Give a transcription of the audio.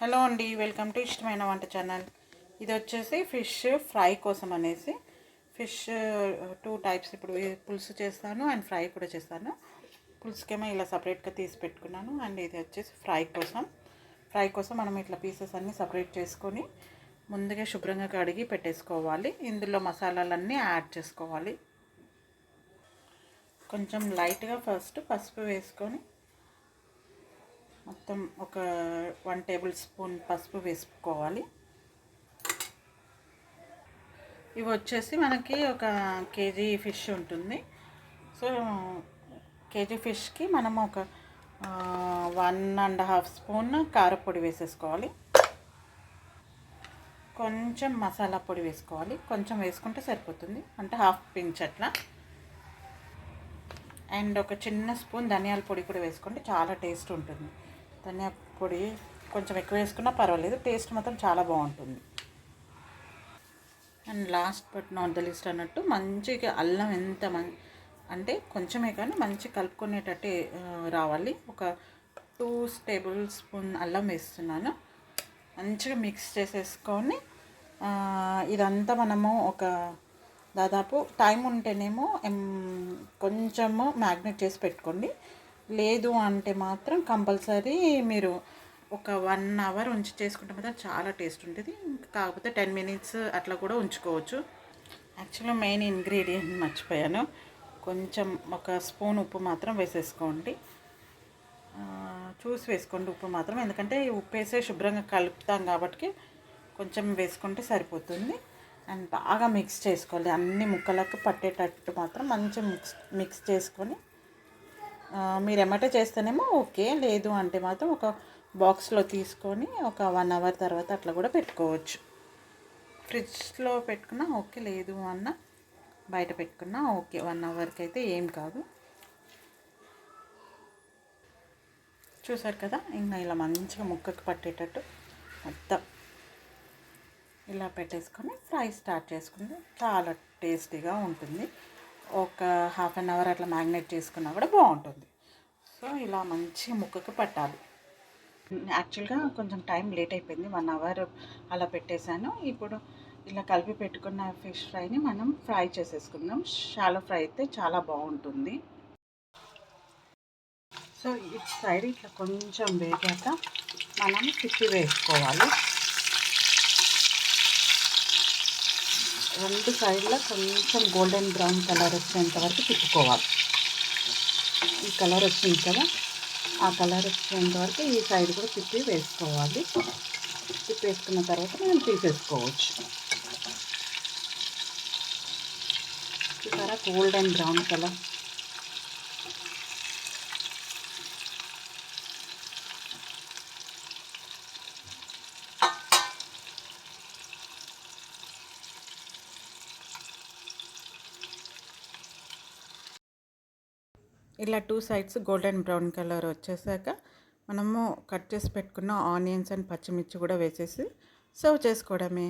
Hello అండి welcome to ఇష్టమైన వంట ఛానల్. ఇది వచ్చేసి ఫిష్ ఫ్రై కోసం అనేసి. ఫిష్ టూ టైప్స్ ఇప్పుడు పులుసు చేస్తాను అండ్ ఫ్రై కూడా చేస్తాను. పులుసుకేమో ఇలా సపరేట్గా తీసి పెట్టుకున్నాను అండ్ ఇది వచ్చేసి ఫ్రై కోసం. ఫ్రై కోసం మనం ఇట్లా పీసెస్ అన్నీ సపరేట్ చేసుకొని ముందుగా శుభ్రంగా కడిగి పెట్టేసుకోవాలి. ఇందులో మసాలాలన్నీ యాడ్ చేసుకోవాలి. కొంచెం లైట్గా ఫస్ట్ పసుపు వేసుకొని మొత్తం ఒక వన్ టేబుల్ స్పూన్ పసుపు వేసుకోవాలి. ఇవి వచ్చేసి మనకి ఒక కేజీ ఫిష్ ఉంటుంది. సో కేజీ ఫిష్కి మనం ఒక వన్ అండ్ హాఫ్ స్పూన్ కారపొడి వేసేసుకోవాలి. కొంచెం మసాలా పొడి వేసుకోవాలి. కొంచెం వేసుకుంటే సరిపోతుంది. అంటే హాఫ్ పించ్ అట్లా. అండ్ ఒక చిన్న స్పూన్ ధనియాల పొడి కూడా వేసుకుంటే చాలా టేస్ట్ ఉంటుంది. ధనియా పొడి కొంచెం ఎక్కువ వేసుకున్నా పర్వాలేదు. టేస్ట్ మాత్రం చాలా బాగుంటుంది. And last but not the least అన్నట్టు మంచిగా అల్లం ఎంత మం అంటే కొంచెమే కానీ మంచి కలుపుకునేటట్టు రావాలి. ఒక టూ టేబుల్ స్పూన్ అల్లం వేస్తున్నాను. మంచిగా మిక్స్ చేసేసుకొని ఇదంతా మనము ఒక దాదాపు టైం ఉంటేనేమో కొంచెము మ్యాగ్నెట్ చేసి పెట్టుకోండి. లేదు అంటే మాత్రం కంపల్సరీ మీరు ఒక వన్ అవర్ ఉంచి చేసుకుంటే మాత్రం చాలా టేస్ట్ ఉంటుంది. కాకపోతే టెన్ మినిట్స్ అట్లా కూడా ఉంచుకోవచ్చు. యాక్చువల్గా మెయిన్ ఇంగ్రీడియంట్ మర్చిపోయాను. కొంచెం ఒక స్పూన్ ఉప్పు మాత్రం వేసేసుకోండి. చూసి వేసుకోండి ఉప్పు మాత్రం. ఎందుకంటే ఉప్పు వేసే శుభ్రంగా కలుపుతాం కాబట్టి కొంచెం వేసుకుంటే సరిపోతుంది. అండ్ బాగా మిక్స్ చేసుకోవాలి. అన్ని ముక్కలకు పట్టేటట్టు మాత్రం మంచిగా మిక్స్ మిక్స్ చేసుకొని మీరు ఎమ్మటే చేస్తేనేమో ఓకే లేదు అంటే మాత్రం ఒక బాక్స్లో తీసుకొని ఒక వన్ అవర్ తర్వాత అట్లా కూడా పెట్టుకోవచ్చు. ఫ్రిడ్జ్లో పెట్టుకున్నా ఓకే లేదు అన్న బయట పెట్టుకున్నా ఓకే వన్ అవర్కి అయితే ఏం కాదు. చూసారు కదా ఇంకా ఇలా మంచిగా ముక్కకు పట్టేటట్టు మొత్తం ఇలా పెట్టేసుకొని ఫ్రై స్టార్ట్ చేసుకుంటే చాలా టేస్టీగా ఉంటుంది. ఒక హాఫ్ అన్ అవర్ అట్లా మ్యాగ్నేట్ చేసుకున్నా కూడా బాగుంటుంది. సో ఇలా మంచి ముక్కకి పట్టాలి. యాక్చువల్గా కొంచెం టైం లేట్ అయిపోయింది. వన్ అవర్ అలా పెట్టేశాను. ఇప్పుడు ఇలా కలిపి పెట్టుకున్న ఫిష్ ఫ్రైని మనం ఫ్రై చేసేసుకుందాం. షాలో ఫ్రై అయితే చాలా బాగుంటుంది. సో ఇటు సైడ్ ఇట్లా కొంచెం వేగాక మనం తిప్పి వేసుకోవాలి. రెండు సైడ్లో కొంచెం గోల్డెన్ బ్రౌన్ కలర్ వచ్చేంత వరకు తిప్పుకోవాలి. ఈ కలర్ వచ్చింది కదా ఆ కలర్ వచ్చేంత వరకు ఈ సైడ్ కూడా తిప్పి వేసుకోవాలి. తిప్పి వేసుకున్న తర్వాత మనం తీసేసుకోవచ్చు. చూసారా? గోల్డెన్ బ్రౌన్ కలర్ ఇలా two sides golden brown colour వచ్చేసాక మనము కట్ చేసి పెట్టుకున్న ఆనియన్స్ అండ్ పచ్చిమిర్చి కూడా వేసేసి సర్వ్ చేసుకోవడమే.